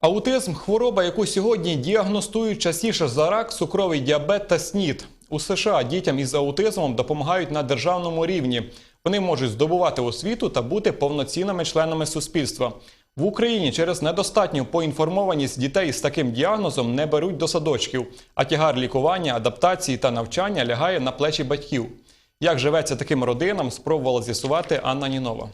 Аутизм хвороба, яку сьогодні діагностують частіше за рак, цукровий діабет та СНІД. У США дітям із аутизмом допомагають на державному рівні. Вони можуть здобувати освіту та бути повноцінними членами суспільства. В Україні через недостатню поінформованість дітей з таким діагнозом не беруть до садочків, а тягар лікування, адаптації та навчання лягає на плечі батьків. Як живеться таким родинам, спробувала з'ясувати Анна Нінова.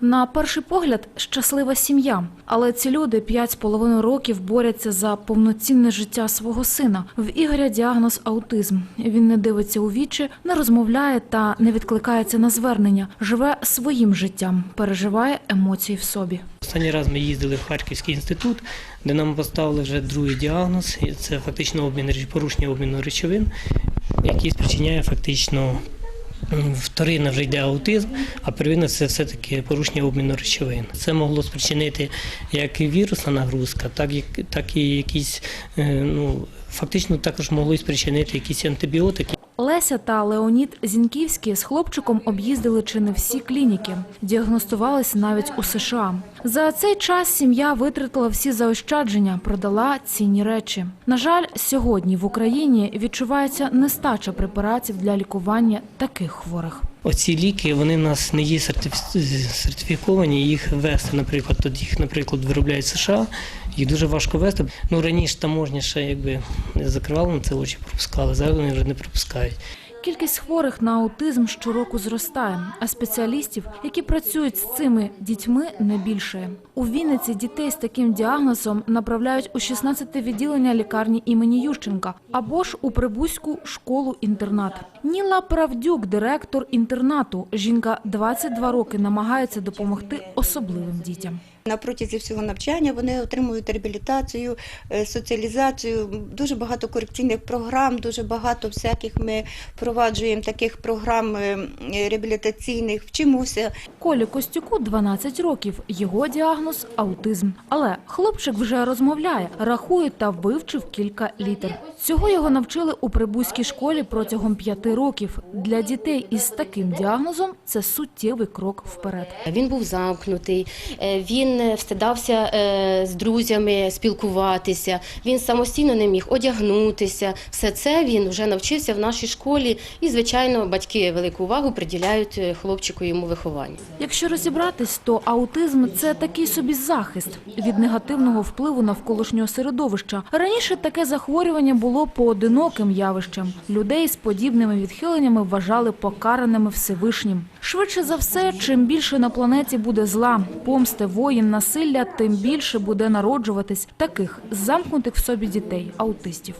На перший погляд щаслива сім'я, але ці люди п'ять з половиною років борються за повноцінне життя свого сина. В Ігоря діагноз аутизм. Він не дивиться у вічі, не розмовляє та не відкликається на звернення. Живе своїм життям, переживає емоції в собі. Останній раз ми їздили в Харківський інститут, де нам поставили вже другий діагноз. Це фактично обмін порушення обміну речовин, який спричиняє фактично м, вторинна вже йде аутизм, а первинна це все-таки порушення обміну речовин. Це могло спричинити як і вірусна нагрузка, так і, так і якісь, е, ну, фактично також могло спричинити якісь антибіотики. Леся та Леонід Зіньківські з хлопчиком об'їздили чи не всі клініки, діагностувалися навіть у США. За цей час сім'я витратила всі заощадження, продала цінні речі. На жаль, сьогодні в Україні відчувається нестача препаратів для лікування таких хворих. Оці ліки вони в нас не є сертифіковані. Їх вести, наприклад, тоді їх, наприклад, виробляють США. Їх дуже важко вести. Ну раніше таможня ще якби не закривали на це очі, пропускали. Зараз вони вже не пропускають. Кількість хворих на аутизм щороку зростає, а спеціалістів, які працюють з цими дітьми, не більше. У Вінниці дітей з таким діагнозом направляють у 16 відділення лікарні імені Ющенка або ж у Прибузьку школу-інтернат. Ніла Правдюк, директор інтернату. Жінка 22 роки намагається допомогти особливим дітям. На протязі всього навчання вони отримують реабілітацію, е, соціалізацію, дуже багато корекційних програм, дуже багато всяких ми впроваджуємо таких програм е, реабілітаційних, вчимося. Колі Костюку 12 років. Його діагноз аутизм. Але хлопчик вже розмовляє, рахує та вивчив кілька літер. Цього його навчили у прибузькій школі протягом п'яти років. Для дітей із таким діагнозом це суттєвий крок вперед. Він був замкнутий, е, він е, встидався е, з друзями спілкуватися, він самостійно не міг одягнутися. Все це він вже навчився в нашій школі, і, звичайно, батьки велику увагу приділяють е, хлопчику йому вихованню. Якщо розібратись, то аутизм це такий собі захист від негативного впливу навколишнього середовища. Раніше таке захворювання було поодиноким явищем. Людей з подібними відхиленнями вважали покараними Всевишнім. Швидше за все, чим більше на планеті буде зла, помсти, воїн, насилля, тим більше буде народжуватись таких замкнутих в собі дітей, аутистів.